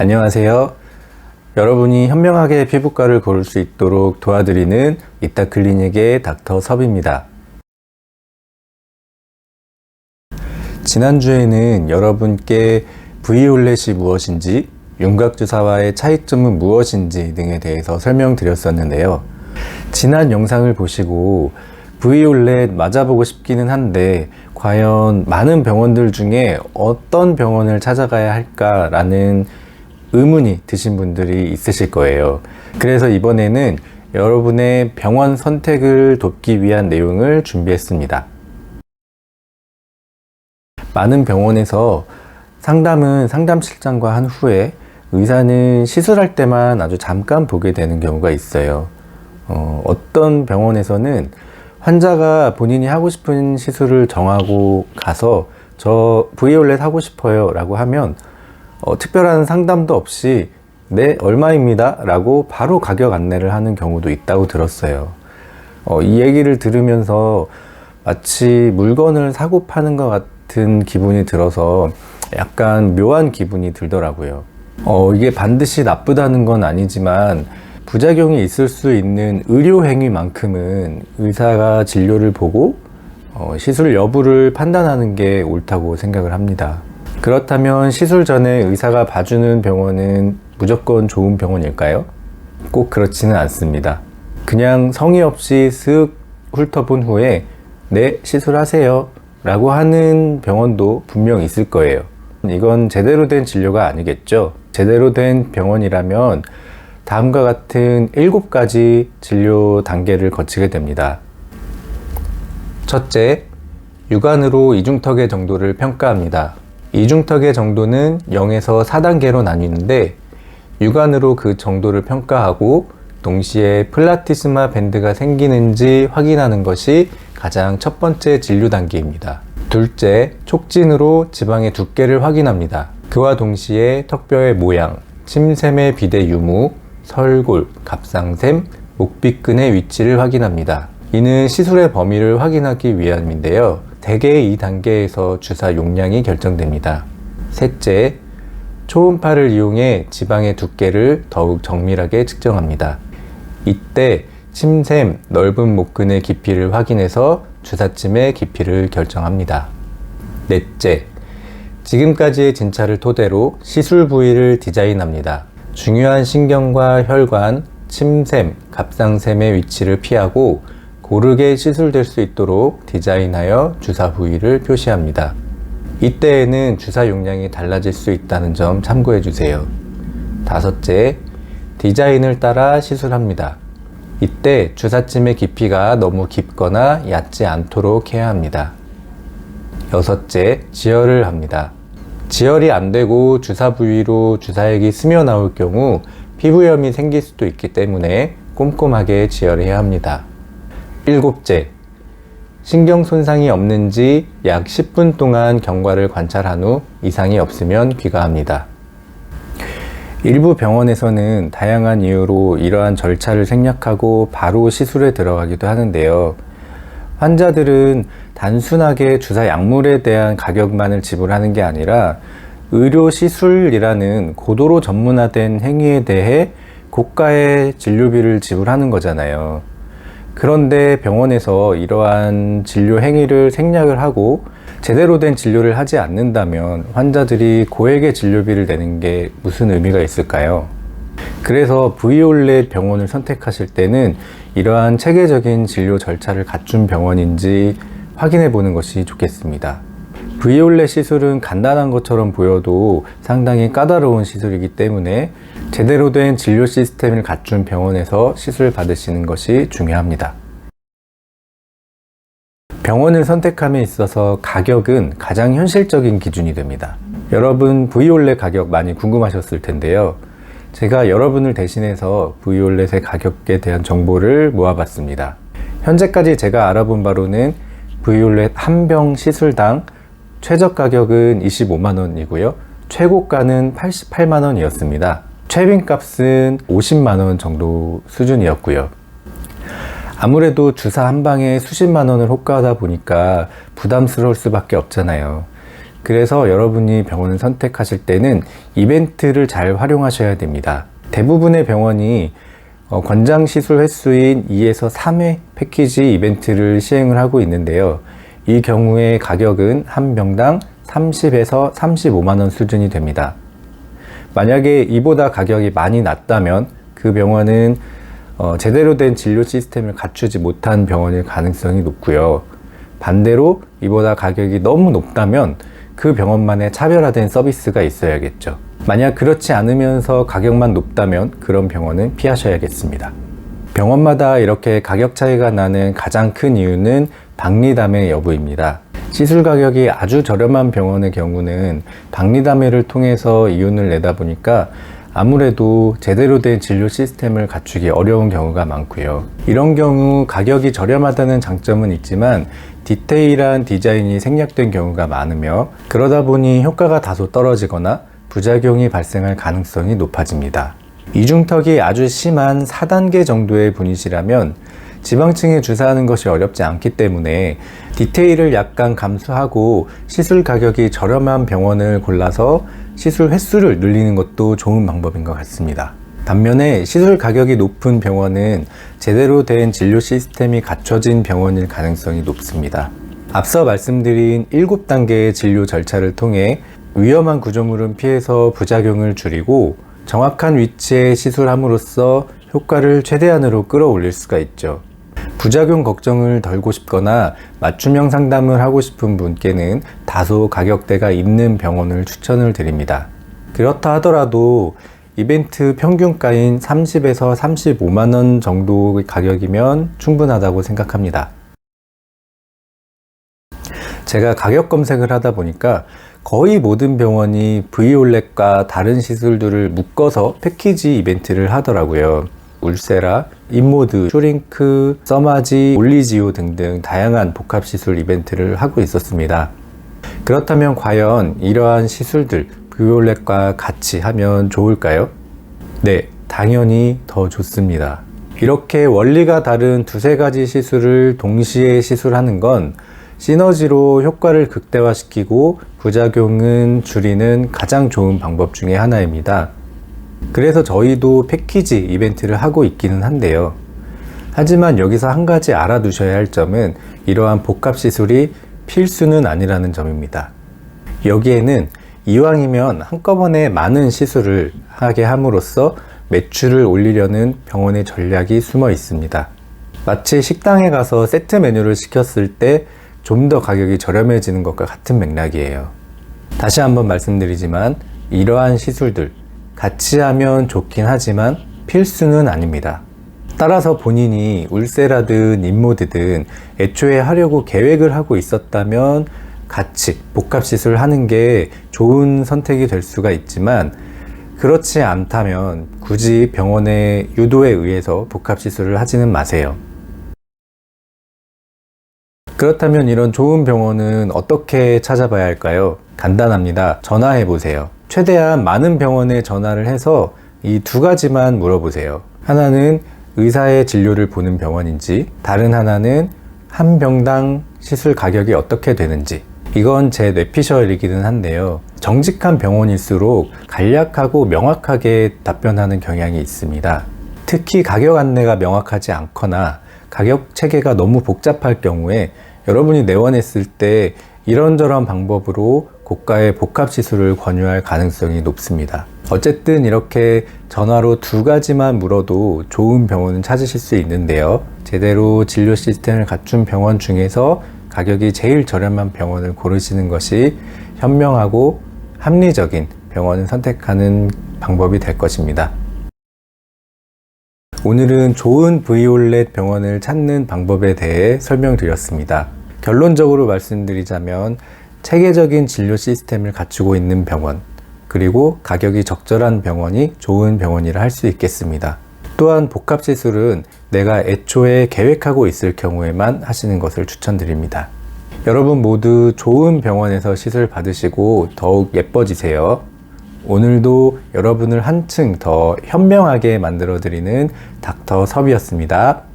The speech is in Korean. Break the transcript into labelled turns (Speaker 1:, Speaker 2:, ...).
Speaker 1: 안녕하세요. 여러분이 현명하게 피부과를 고를 수 있도록 도와드리는 이따 클리닉의 닥터 섭입니다. 지난주에는 여러분께 V올렛이 무엇인지, 윤곽주사와의 차이점은 무엇인지 등에 대해서 설명드렸었는데요. 지난 영상을 보시고 V올렛 맞아보고 싶기는 한데, 과연 많은 병원들 중에 어떤 병원을 찾아가야 할까라는 의문이 드신 분들이 있으실 거예요. 그래서 이번에는 여러분의 병원 선택을 돕기 위한 내용을 준비했습니다. 많은 병원에서 상담은 상담실장과 한 후에 의사는 시술할 때만 아주 잠깐 보게 되는 경우가 있어요. 어, 어떤 병원에서는 환자가 본인이 하고 싶은 시술을 정하고 가서 저 V올렛 하고 싶어요 라고 하면 어, 특별한 상담도 없이 네 얼마입니다 라고 바로 가격 안내를 하는 경우도 있다고 들었어요 어, 이 얘기를 들으면서 마치 물건을 사고 파는 것 같은 기분이 들어서 약간 묘한 기분이 들더라고요 어, 이게 반드시 나쁘다는 건 아니지만 부작용이 있을 수 있는 의료 행위만큼은 의사가 진료를 보고 어, 시술 여부를 판단하는 게 옳다고 생각을 합니다. 그렇다면 시술 전에 의사가 봐주는 병원은 무조건 좋은 병원일까요? 꼭 그렇지는 않습니다. 그냥 성의 없이 쓱 훑어본 후에 네, 시술하세요. 라고 하는 병원도 분명 있을 거예요. 이건 제대로 된 진료가 아니겠죠. 제대로 된 병원이라면 다음과 같은 7가지 진료 단계를 거치게 됩니다. 첫째, 육안으로 이중턱의 정도를 평가합니다. 이중턱의 정도는 0에서 4단계로 나뉘는데 육안으로 그 정도를 평가하고 동시에 플라티스마 밴드가 생기는지 확인하는 것이 가장 첫 번째 진료 단계입니다. 둘째, 촉진으로 지방의 두께를 확인합니다. 그와 동시에 턱뼈의 모양, 침샘의 비대 유무, 설골, 갑상샘, 목비근의 위치를 확인합니다. 이는 시술의 범위를 확인하기 위함인데요. 대개 이 단계에서 주사 용량이 결정됩니다. 셋째, 초음파를 이용해 지방의 두께를 더욱 정밀하게 측정합니다. 이때 침샘, 넓은 목근의 깊이를 확인해서 주사침의 깊이를 결정합니다. 넷째, 지금까지의 진찰을 토대로 시술 부위를 디자인합니다. 중요한 신경과 혈관, 침샘, 갑상샘의 위치를 피하고 고르게 시술될 수 있도록 디자인하여 주사 부위를 표시합니다. 이때에는 주사 용량이 달라질 수 있다는 점 참고해 주세요. 다섯째, 디자인을 따라 시술합니다. 이때 주사침의 깊이가 너무 깊거나 얕지 않도록 해야 합니다. 여섯째, 지혈을 합니다. 지혈이 안 되고 주사 부위로 주사액이 스며 나올 경우 피부염이 생길 수도 있기 때문에 꼼꼼하게 지혈해야 합니다. 일곱째, 신경 손상이 없는지 약 10분 동안 경과를 관찰한 후 이상이 없으면 귀가합니다. 일부 병원에서는 다양한 이유로 이러한 절차를 생략하고 바로 시술에 들어가기도 하는데요. 환자들은 단순하게 주사 약물에 대한 가격만을 지불하는 게 아니라 의료 시술이라는 고도로 전문화된 행위에 대해 고가의 진료비를 지불하는 거잖아요. 그런데 병원에서 이러한 진료 행위를 생략을 하고 제대로 된 진료를 하지 않는다면 환자들이 고액의 진료비를 내는 게 무슨 의미가 있을까요? 그래서 V올렛 병원을 선택하실 때는 이러한 체계적인 진료 절차를 갖춘 병원인지 확인해 보는 것이 좋겠습니다. V올렛 시술은 간단한 것처럼 보여도 상당히 까다로운 시술이기 때문에 제대로 된 진료 시스템을 갖춘 병원에서 시술 받으시는 것이 중요합니다. 병원을 선택함에 있어서 가격은 가장 현실적인 기준이 됩니다. 여러분 V올렛 가격 많이 궁금하셨을 텐데요. 제가 여러분을 대신해서 V올렛의 가격에 대한 정보를 모아봤습니다. 현재까지 제가 알아본 바로는 V올렛 한 병 시술당 최저 가격은 25만 원이고요. 최고가는 88만 원이었습니다. 최빈 값은 50만 원 정도 수준이었고요. 아무래도 주사 한 방에 수십만 원을 호가하다 보니까 부담스러울 수밖에 없잖아요. 그래서 여러분이 병원을 선택하실 때는 이벤트를 잘 활용하셔야 됩니다. 대부분의 병원이 어, 권장 시술 횟수인 2에서 3회 패키지 이벤트를 시행을 하고 있는데요. 이 경우에 가격은 한 병당 30에서 35만 원 수준이 됩니다. 만약에 이보다 가격이 많이 낮다면 그 병원은 어, 제대로 된 진료 시스템을 갖추지 못한 병원일 가능성이 높고요. 반대로 이보다 가격이 너무 높다면 그 병원만의 차별화된 서비스가 있어야겠죠. 만약 그렇지 않으면서 가격만 높다면 그런 병원은 피하셔야겠습니다. 병원마다 이렇게 가격 차이가 나는 가장 큰 이유는 박리담의 여부입니다. 시술 가격이 아주 저렴한 병원의 경우는 박리담회를 통해서 이윤을 내다 보니까 아무래도 제대로 된 진료 시스템을 갖추기 어려운 경우가 많고요. 이런 경우 가격이 저렴하다는 장점은 있지만 디테일한 디자인이 생략된 경우가 많으며 그러다 보니 효과가 다소 떨어지거나 부작용이 발생할 가능성이 높아집니다. 이중턱이 아주 심한 4단계 정도의 분이시라면 지방층에 주사하는 것이 어렵지 않기 때문에 디테일을 약간 감수하고 시술 가격이 저렴한 병원을 골라서 시술 횟수를 늘리는 것도 좋은 방법인 것 같습니다. 반면에 시술 가격이 높은 병원은 제대로 된 진료 시스템이 갖춰진 병원일 가능성이 높습니다. 앞서 말씀드린 7단계의 진료 절차를 통해 위험한 구조물은 피해서 부작용을 줄이고 정확한 위치에 시술함으로써 효과를 최대한으로 끌어올릴 수가 있죠. 부작용 걱정을 덜고 싶거나 맞춤형 상담을 하고 싶은 분께는 다소 가격대가 있는 병원을 추천을 드립니다. 그렇다 하더라도 이벤트 평균가인 30에서 35만 원 정도의 가격이면 충분하다고 생각합니다. 제가 가격 검색을 하다 보니까 거의 모든 병원이 브이올렛과 다른 시술들을 묶어서 패키지 이벤트를 하더라고요. 울세라, 인모드, 슈링크, 써마지, 올리지오 등등 다양한 복합 시술 이벤트를 하고 있었습니다. 그렇다면 과연 이러한 시술들 브이올렛과 같이 하면 좋을까요? 네, 당연히 더 좋습니다. 이렇게 원리가 다른 두세 가지 시술을 동시에 시술하는 건 시너지로 효과를 극대화시키고 부작용은 줄이는 가장 좋은 방법 중에 하나입니다. 그래서 저희도 패키지 이벤트를 하고 있기는 한데요. 하지만 여기서 한 가지 알아두셔야 할 점은 이러한 복합 시술이 필수는 아니라는 점입니다. 여기에는 이왕이면 한꺼번에 많은 시술을 하게 함으로써 매출을 올리려는 병원의 전략이 숨어 있습니다. 마치 식당에 가서 세트 메뉴를 시켰을 때 좀 더 가격이 저렴해지는 것과 같은 맥락이에요. 다시 한번 말씀드리지만 이러한 시술들 같이 하면 좋긴 하지만 필수는 아닙니다. 따라서 본인이 울세라든 인모드든 애초에 하려고 계획을 하고 있었다면 같이 복합 시술 하는 게 좋은 선택이 될 수가 있지만 그렇지 않다면 굳이 병원의 유도에 의해서 복합 시술을 하지는 마세요. 그렇다면 이런 좋은 병원은 어떻게 찾아봐야 할까요? 간단합니다. 전화해 보세요. 최대한 많은 병원에 전화를 해서 이 두 가지만 물어보세요. 하나는 의사의 진료를 보는 병원인지, 다른 하나는 한 병당 시술 가격이 어떻게 되는지. 이건 제 뇌피셜이기는 한데요. 정직한 병원일수록 간략하고 명확하게 답변하는 경향이 있습니다. 특히 가격 안내가 명확하지 않거나 가격 체계가 너무 복잡할 경우에 여러분이 내원했을 때 이런저런 방법으로 고가의 복합 시술을 권유할 가능성이 높습니다. 어쨌든 이렇게 전화로 두 가지만 물어도 좋은 병원은 찾으실 수 있는데요. 제대로 진료 시스템을 갖춘 병원 중에서 가격이 제일 저렴한 병원을 고르시는 것이 현명하고 합리적인 병원을 선택하는 방법이 될 것입니다. 오늘은 좋은 브이올렛 병원을 찾는 방법에 대해 설명드렸습니다. 결론적으로 말씀드리자면 체계적인 진료 시스템을 갖추고 있는 병원, 그리고 가격이 적절한 병원이 좋은 병원이라 할 수 있겠습니다. 또한 복합 시술은 내가 애초에 계획하고 있을 경우에만 하시는 것을 추천드립니다. 여러분 모두 좋은 병원에서 시술 받으시고 더욱 예뻐지세요. 오늘도 여러분을 한층 더 현명하게 만들어드리는 닥터 섭이었습니다.